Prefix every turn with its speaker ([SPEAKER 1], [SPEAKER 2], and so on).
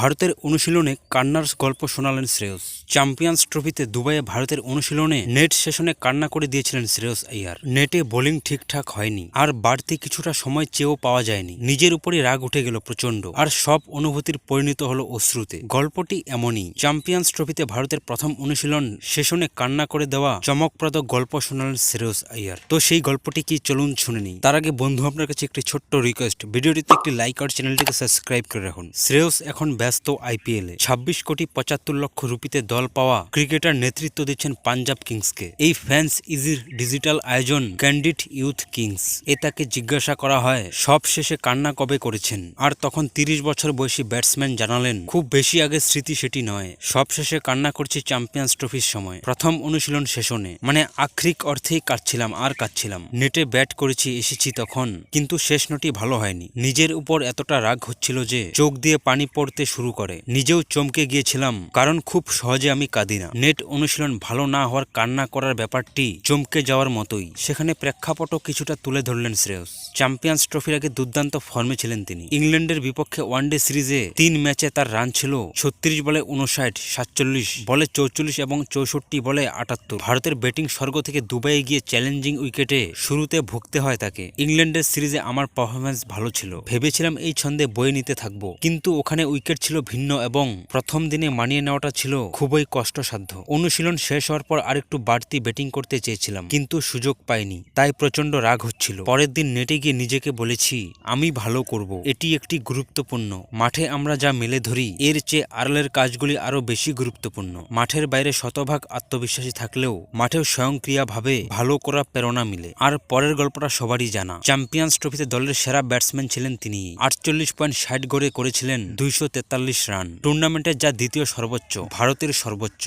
[SPEAKER 1] ভারতের অনুশীলনে কান্নার গল্প শোনালেন শ্রেয়স। চ্যাম্পিয়ন্স ট্রফিতে দুবাইয়ে ভারতের অনুশীলনে নেট সেশনে কান্না করে দিয়েছিলেন শ্রেয়স আইয়ার। নেটে বোলিং ঠিকঠাক হয়নি, আর বাড়তি কিছুটা সময় চেয়েও পাওয়া যায়নি। নিজের উপরই রাগ উঠে গেল প্রচণ্ড আর সব অনুভূতির পরিণত হলো অশ্রুতে। গল্পটি এমনই, চ্যাম্পিয়ন্স ট্রফিতে ভারতের প্রথম অনুশীলন সেশনে কান্না করে দেওয়া চমকপ্রদ গল্প শোনালেন শ্রেয়স আইয়ার। তো সেই গল্পটি কি চলুন শুনে নিই। তার আগে বন্ধু আপনার কাছে একটি ছোট্ট রিকোয়েস্ট ভিডিওটিতে একটি লাইক আর চ্যানেলটিকে সাবস্ক্রাইব করে রাখুন। শ্রেয়স এখন আইপিএলে ছাব্বিশ কোটি পঁচাত্তর লক্ষ রুপিতে দল পাওয়া ক্রিকেটার নেতৃত্ব দিচ্ছেন পাঞ্জাব কিংসকে। এই ফ্যান্স ইজির ডিজিটাল আয়োজন ক্যান্ডিড ইউথ কিংস। এ তাকে জিজ্ঞাসা করা হয়, সব শেষে কান্না কবে করেছেন? আর তখন তিরিশ বছর বয়সী ব্যাটসম্যান জানালেন, খুব বেশি আগে স্মৃতি সেটি নয়। সব শেষে কান্না করছি চ্যাম্পিয়ন্স ট্রফির সময়। প্রথম অনুশীলন সেশনে। মানে আক্ষরিক অর্থেই কাটছিলাম, আর কাটছিলাম। নেটে ব্যাট করেছি, এসেছি তখন। কিন্তু শেষ নটি ভালো হয়নি। নিজের উপর এতটা রাগ হচ্ছিল যে, চোখ দিয়ে পানি পড়তে শুরু করে। নিজেও চমকে গিয়েছিলাম, কারণ খুব সহজে আমি কাঁদি না। নেট অনুশীলন ভালো না হওয়ার কান্না করার ব্যাপারটি চমকে যাওয়ার মতোই। সেখানে প্রেক্ষাপটও কিছুটা তুলে ধরলেন শ্রেয়স। চ্যাম্পিয়ন্স ট্রফির আগে দুর্দান্ত ফর্মে ছিলেন তিনি। ইংল্যান্ডের বিপক্ষে ওয়ানডে সিরিজে তিন ম্যাচে তার রান ছিল ছত্রিশ বলে উনষাট সাতচল্লিশ বলে চৌচল্লিশ এবং চৌষট্টি বলে আটাত্তর। ভারতের ব্যাটিং স্বর্গ থেকে দুবাইয়ে গিয়ে চ্যালেঞ্জিং উইকেটে শুরুতে ভুগতে হয় তাকে। ইংল্যান্ডের সিরিজে আমার পারফরমেন্স ভালো ছিল। ভেবেছিলাম এই ছন্দে বয়ে নিতে থাকব। কিন্তু ওখানে উইকেট ছিল ভিন্ন এবং প্রথম দিনে মানিয়ে নেওয়াটা ছিল খুবই কষ্টসাধ্য। অনুশীলন শেষ হওয়ার পর আরেকটু বাড়তি ব্যাটিং করতে চেয়েছিলাম, কিন্তু সুযোগ পাইনি, তাই প্রচণ্ড রাগ হচ্ছিল। পরের দিন নেটে গিয়ে নিজেকে বলেছি, আমি ভালো করব। এটি একটি গুরুত্বপূর্ণ। মাঠে আমরা যা মেলে ধরি, এর চেয়ে আড়ালের কাজগুলি আরও বেশি গুরুত্বপূর্ণ। মাঠের বাইরে শতভাগ আত্মবিশ্বাসী থাকলেও মাঠেও স্বয়ংক্রিয়াভাবে ভালো করার প্রেরণা মিলে। আর পরের গল্পটা সবারই জানা। চ্যাম্পিয়ন্স ট্রফিতে দলের সেরা ব্যাটসম্যান ছিলেন তিনি। আটচল্লিশ পয়েন্ট ষাট গড়ে করেছিলেন দুইশো তেতাল্লিশ রান। টুর্নামেন্টের যা দ্বিতীয় সর্বোচ্চ ভারতের সর্বোচ্চ।